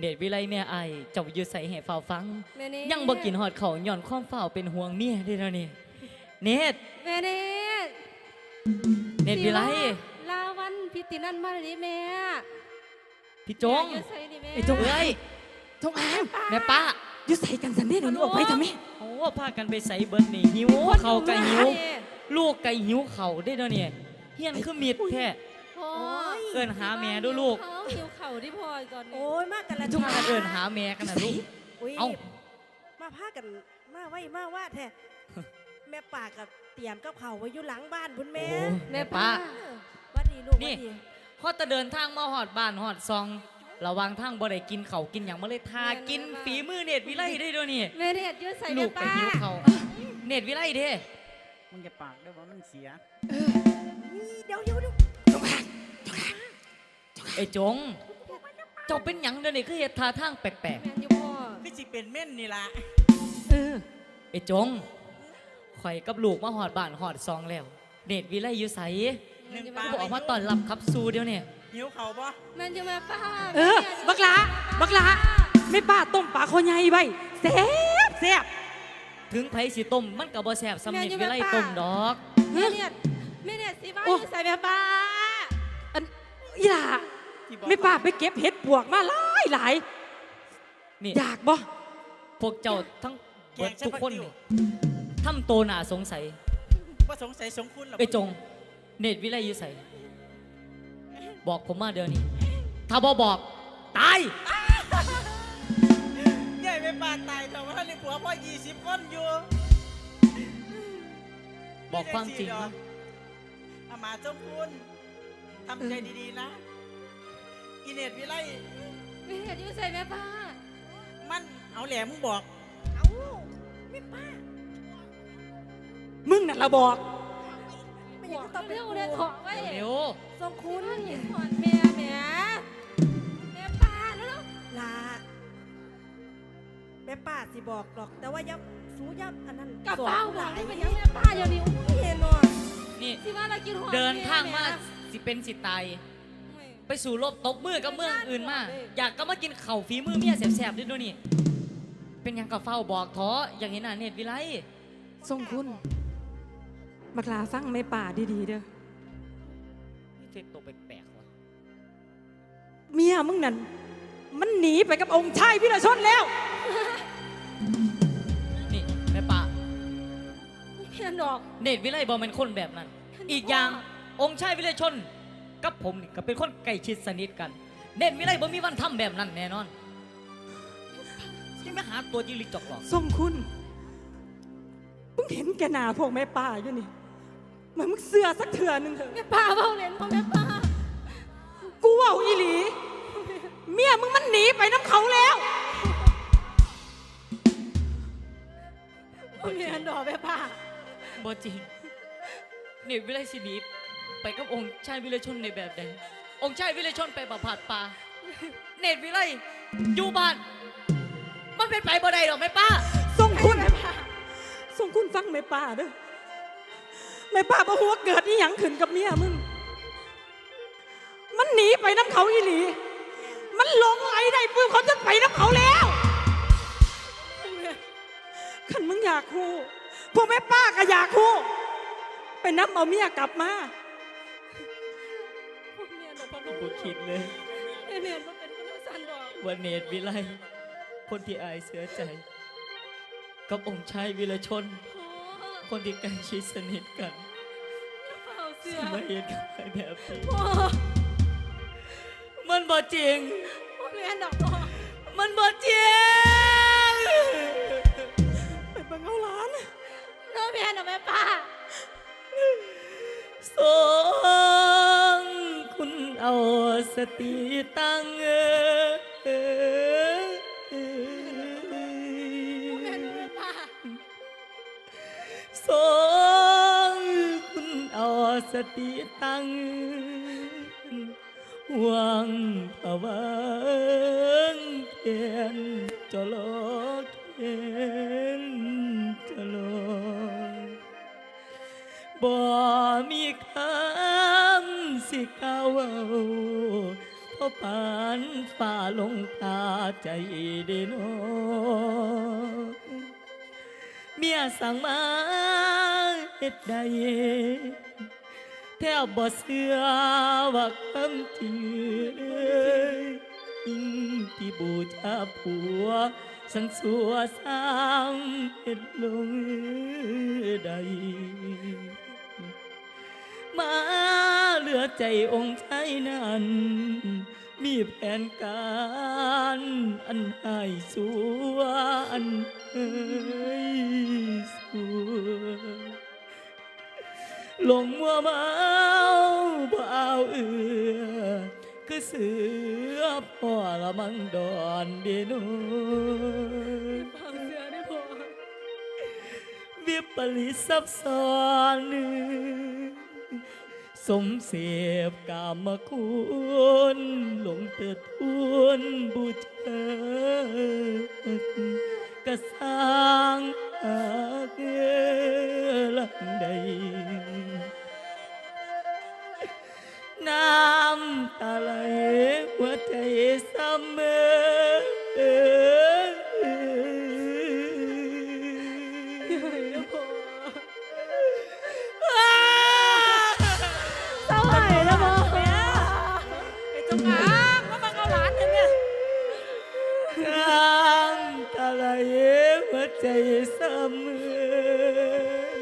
เดชวิไลแม่ไอายเจ้าอยู่ใส่ให้เฝ้าฟัง แม่เนตร ยังบ่กินหอดเขาวย่อนความเฝ้าเป็นห่วงเมียเด้อนี่เนตรแม่เนตรเนตรวิไลลาวันพิตินันมาเลยแม่พี่จง แม่อยู่ไสนี่แม่ ไอ้จงเอ้ยจงอางแม่ป้า อยู่ใส่กันสันเด้หนูออกไปทำไมโอ้พากันไปใส่เบิดนี่หิวเขาวไก่หิว ลูกไก่หิวเขาวได้อเนาะเนี่ยเฮียนคือมิดแท้พ่อ เอิ้นหาแม่ดูลูก เขาหิวเข่าที่พ่อตอนนี้โอ้ยมากันละทุกคนเอินหาแม่กันนะลูก อุ้ยเอ้า มาพากันมาไว้มาว่าแท้แม่ป่ากับเตรียมกับเขาวไว้อยู่หลังบ้านพุ่นโอ้แม่แม่ป้าเออหวัดดีลูกหนี่ วัดดีพอจะเดินทางมาหอดบ้านหอดซอง ระวังทางบ่ได้กินเขาวกินอย่างมาเลยทากินฝีมือเนตรวิไลได้ด้วยนี่แม่เนตรอยู่ใส่ลูแม่กก็ป้าหิวเขาวเนตรวิไลเด้มึงจะปากด้วยว่ามันเสีย นี่เดี๋ยวเดี๋ยวเดี๋ยว ไอ้จง เจ้าเป็นหยังเดี๋ยวนี้คือเฮ็ดท่าทางแปลกแม่อยู่พ่อไม่สิเป็นเม่นนี่ละเออๆไอ้จงข่อยกับลูกมาหอดบ้านหอดซองแล้วเนตรวิไลอยู่ไสหนึ่งกูปลาบอกมาต้อนรับครับสู่เดี๋ยวนี้หิวเขาบ่แม่อยู่แม่ป้าเออ บักหลาบักหลาแม่ป้าต้มปลาคอใหญ่ไว้แซ่บแซ่บถึงไผสิต้มมันก็บ่แซ่บสำเนตรวิไลต้มดอก แม่เนตรแม่เนตรสิว่าอยู่ใส่แม่ป้าอันอีหล่า ที่บอกแม่ป้าไปเก็บเห็ดปวกมาหลายหลายนี่อยากบ่พวกเจ้าทั้งแกเบิดงใช่ทุกปะคนติวนี่ทำโตวหน่าสงสัยว่าสงสัยสงคุณหรอไอ้จง เนตรวิไลอยู่ใส่บอกผมมาเดี๋ยวนี้ ถ้าบอบอก ตายใหญ่ไม่ปานตายแต่ว่าในผัวพ่อยี่สิบคนอยู่ บอกความจริงนะอามาเจ้าคุณทำใจดีๆนะ อีเนตวิไลแม่เนตรอยู่ใส่แม่ป้า มันเอาแหลมมึงบอก เอาแม่ป้ามึงน่ะละบอกไม่บอยาอกกจะต้องเป็นเร็วกูเลยถอดไว้เร็วทรงคุณเห็นถอดแม่แม่แม่ป้าแล้วลาแม่ป้าสิบอกหรอกแต่ว่ายับสูยับอันนั้นกับสอเป้างบหอลากยให้เป็นยังแม่ป้าเดี๋ยวนี้เห็นเนาะนี่สิว่าเรากินหอมเดินทางมาแสิเป็นสิตายแม่ ไปสู่โลบตบมือกับเมืองอื่นมา อยากก็มากินเข่าวฝีมือเมียแสบๆด้วยดูนี่ เป็นหยังกับเฝ้าบอกท้ออย่างเห็นหน้าเนตรวิไลทรงคุณบักหลาฟังแม่ป้าดีๆเด้อนี่เฟกตัวแปลกๆว่ะเมียมึงนั่นมันหนีไปกับองค์ชายพิรชนแล้ว นี่แม่ป้าเพียนดอก เนตรวิไลบอเป็นคนแบบนั้น อีกอย่างองค์ชายวิไลชน กับผมนี่ก็เป็นคนใกล้ชิดสนิทกัน เนตรวิไลบ่มีวันทำแบบนั้นแน่นอนที่มาหาตัวจิริจอกหรอกทรงคุณมึงเห็นแกหนาพวกแม่ป้าอยู่นี่มันมึงเสือสักเถื่อหนึงเถอะแม่ป้าเบาเลนพ่อแม่ป้ากูเอาอีหลี เมียมึงมันหนีไปน้ำเขาแล้วพ่อเพียนดอกแม่ป้าบ่จริงเนตรวิไลสิหนี ไปกับองค์ชายวิไลชนในแบบใดองค์ชายวิไลชนไปบำบัดป่าเนตรวิไลอยู่บ้านมันเป็นไปบ่ได้หรอกแม่ป้าทรงคุณทรงคุณฟังแม่ป้าเด้อแม่ป้าบ่หัวาเกิดนี่ยังขึ้นกับเมียมึง มันหนีไปน้ำเขาอีหลี มันหลงไหลได้ปื้มเขาจะไปน้ำเขาแล้วขันมึงอยากคู่พวกแม่ป้าก็อยากคู่ไปนับเอาเมียกลับมา บ่คิดเลย แม่เพียนบ่เป็นคนสันดอกว่าเนตรวิไลคนที่อายเสียใจ กับองค์ชายวิไลชนพ่อคนที่ใกล้ชิดสนิทกันเฝ้าเสือมาเห็นกับใครแบบนี้พ่อมันบ่จริง พ่อเพียนดอกพ่อมันบ่จริง ไปเบังเอาหลานพ่อเพียนดอกแม่ป้า สติตั้งเออสองคุณเอาสติตั้งวังภาวังเขียนจะลอเขียนจะลอบ่มีคำสิกาวา ปานฝ่าลงพาใจเดโนเมียสั่งมาเฮ็ดใดแทบบ่เชื่อว่าคำจริงอิงที่บูชาผัว สังสัวสร้างเฮ็ดลงใด ใจองค์ชายนั้น มีแผนการอันหายสัวอันเอ้ยสัวหลงมัวเมาบ่เอาเอือคือเสือพ่อละมังดอนเดโนฟังเสือได้พอวิปริตซับซ้อน สมเสพกามคุณหลงเติดทุนบูชากระสร้างอาก เสมอ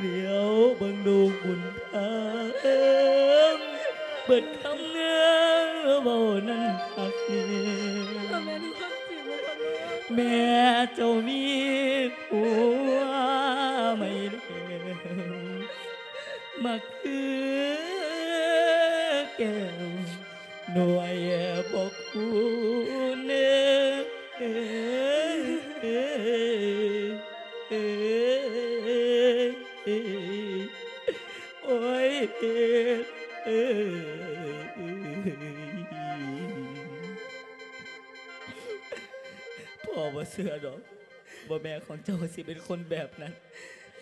เดี๋ยวบังดูบุญทางเปิดคำเงื้อเบานั้นคักเนแม่เจ้ามีผัวไม่เดิมมาคือแก้วหน่วยบอกคุณ พ่อบ่เสือดอกบ่แม่ของเจ้าสิเป็นคนแบบนั้น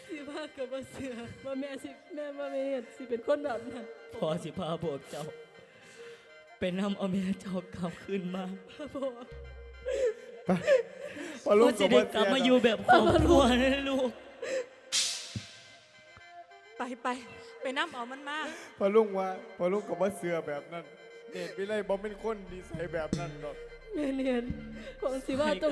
สิพากับว่าเสือว่าแม่สิแม่ว่าแม่เห็นสิเป็นคนแบบนั้นพ่อสิพาพวกเจ้า เป็นนำเอาแม่เจ้ากลับคืนมาพอพอลูก็กจะได้กลับมาอยู่แบบครอบครัวนะลูก ไปไปไปน้ำเอามันมาพอลุงว่าพอลุงกับว่าเสือแบบนั้นเด็ดวิไลบอมเป็นคนดีใสยแบบนั้นหรอก แม่เนียนของสิว่าต้อง